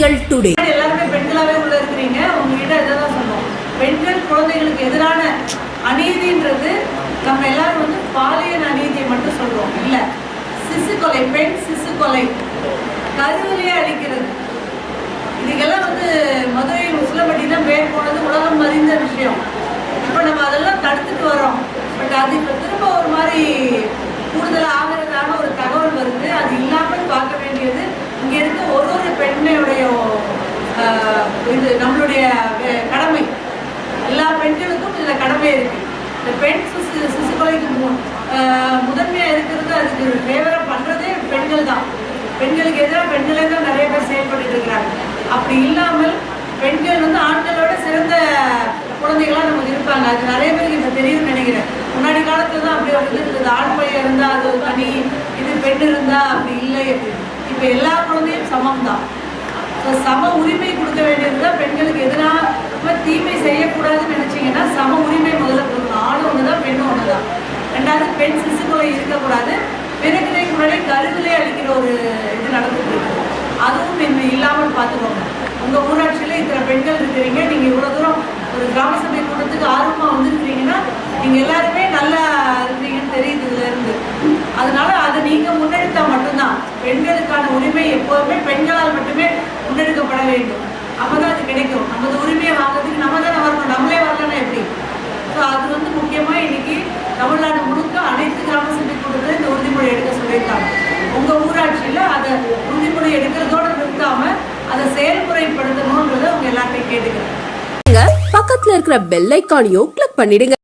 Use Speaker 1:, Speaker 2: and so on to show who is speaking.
Speaker 1: Serial today எல்லாருமே பெண்களாவே உள்ள இருக்கிறீங்க. உங்ககிட்ட இதான் சொல்லுவோம் பெண்கள் குழந்தைகளுக்கு எதிரான அநீதின்றது நம்ம எல்லாரும் வந்து பாலியல் அநீதியை மட்டும் சொல்றோம். இல்ல. சிசு கொலை பெண் சிசு கொலை கருவிலே அழிக்கிறது. இதுக்கெல்லாம் வந்து மதுரை முஸ்லம்பட்டி தான் பேர் போனது உலகம் பெண்களுக்கும் இதில் கடமை இருக்கு. இந்த பெண் சிசு சிசு முதன்மையாக மு- ஆஹ், முதன்மையா இருக்கிறது அதுக்கு ஃபேவராக பண்றதே பெண்கள் தான். பெண்களுக்கு எதிராக பெண்களே தான் நிறைய பேர் செயல்பட்டு இருக்கிறாங்க. அப்படி இல்லாமல் பெண்கள் வந்து ஆண்களோட சிறந்த குழந்தைகளாக நமக்கு இருப்பாங்க. அது நிறைய பேருக்கு இப்போ தெரியும்னு நினைக்கிறேன். முன்னாடி காலத்துல தான் அப்படி ஒரு இது இருந்தது. ஆண் பையன் இருந்தா அது ஒரு தனி இது பெண் இருந்தா அப்படி இல்லை அப்படின்னு. இப்போ எல்லா குழந்தையும் சமம் தான் ஸோ சம உரிமை கொடுக்க வேண்டியது தான் பெண்களுக்கு எதிராக தீ செய்யக்கூடாதுன்னு நினைச்சீங்கன்னா சம உரிமை முதல்ல கொடுக்கணும் ஆண் ஒன்று தான் பெண் ஒன்று தான் ரெண்டாவது பெண் இருக்கக்கூடாது. பிறகுதை முன்னாடி கருவிலே அளிக்கிற ஒரு இது நடந்துட்டு இருக்கு. அதுவும் இன்னும் இல்லாமல் பார்த்துக்கோங்க. உங்கள் ஊராட்சியில் இத்தனை பெண்கள் இருக்கிறீங்க. நீங்கள் இவ்வளோ தூரம் ஒரு கிராம சபை கூட்டத்துக்கு ஆர்வமாக வந்துருக்கிறீங்கன்னா நீங்கள் எல்லாருமே நல்லா இருக்கிறீங்கன்னு தெரியுது இதுல இருந்து. அதனால அதை நீங்கள் முன்னெடுத்தா மட்டும்தான். பெண்களுக்கான உரிமை எப்போதுமே பெண்களால் மட்டும் அதை அவங்க உங்க எல்லாத்தையும் கேட்டுக்கிறேன்
Speaker 2: பக்கத்துல இருக்கிற பெல் ஐக்கானையும் கிளிக் பண்ணிடுங்க.